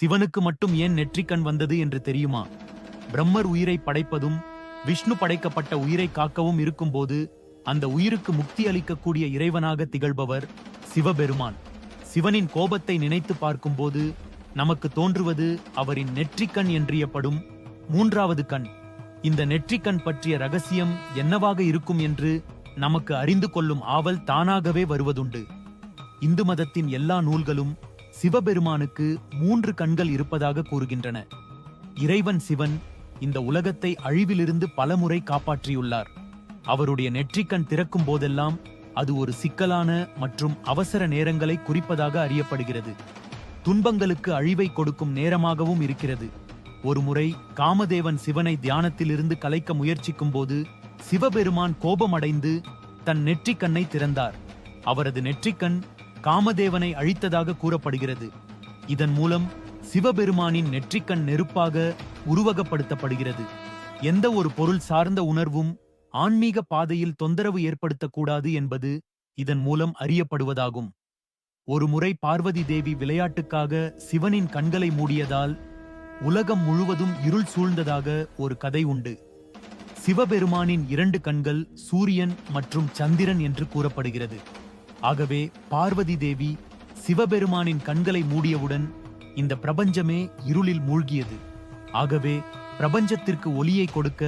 சிவனுக்கு மட்டும் ஏன் நெற்றிக்கண் வந்தது என்று தெரியுமா? பிரம்மர் உயிரை படைப்பதும் விஷ்ணு படைக்கப்பட்ட உயிரை காக்கவும் இருக்கும்போது அந்த உயிருக்கு முக்தி அளிக்கக்கூடிய இறைவனாக திகழ்பவர் சிவபெருமான். சிவனின் கோபத்தை நினைத்து பார்க்கும்போது நமக்கு தோன்றுவது அவரின் நெற்றிக்கண் என்றியப்படும் மூன்றாவது கண். இந்த நெற்றிக்கண் பற்றிய ரகசியம் என்னவாக இருக்கும் என்று நமக்கு அறிந்து கொள்ளும் ஆவல் தானாகவே வருவதுண்டு. இந்து மதத்தின் எல்லா நூல்களும் சிவபெருமானுக்கு மூன்று கண்கள் இருப்பதாக கூறுகின்றன. இறைவன் சிவன் இந்த உலகத்தை அழிவிலிருந்து பலமுறை காப்பாற்றியுள்ளார். அவருடைய நெற்றிக்கண் திறக்கும் போதெல்லாம் அது ஒரு சிக்கலான மற்றும் அவசர நேரங்களை குறிப்பதாக அறியப்படுகிறது. துன்பங்களுக்கு அழிவை கொடுக்கும் நேரமாகவும் இருக்கிறது. ஒருமுறை காமதேவன் சிவனை தியானத்திலிருந்து கலைக்க முயற்சிக்கும் போது சிவபெருமான் கோபமடைந்து தன் நெற்றிக்கண்ணை திறந்தார். அவரது நெற்றிக்கண் காமதேவனை அழித்ததாக கூறப்படுகிறது. இதன் மூலம் சிவபெருமானின் நெற்றிக்கண் நெருப்பாக உருவகப்படுத்தப்படுகிறது. எந்த ஒரு பொருள் சார்ந்த உணர்வும் ஆன்மீக பாதையில் தொந்தரவு ஏற்படுத்தக்கூடாது என்பது இதன் மூலம் அறியப்படுவதாகும். ஒரு முறை பார்வதி தேவி விளையாட்டுக்காக சிவனின் கண்களை மூடியதால் உலகம் முழுவதும் இருள் சூழ்ந்ததாக ஒரு கதை உண்டு. சிவபெருமானின் இரண்டு கண்கள் சூரியன் மற்றும் சந்திரன் என்று கூறப்படுகிறது. ஆகவே பார்வதி தேவி சிவபெருமானின் கண்களை மூடியவுடன் இந்த பிரபஞ்சமே இருளில் மூழ்கியது. ஆகவே பிரபஞ்சத்திற்கு ஒளியை கொடுக்க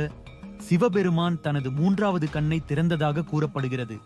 சிவபெருமான் தனது மூன்றாவது கண்ணை திறந்ததாக கூறப்படுகிறது.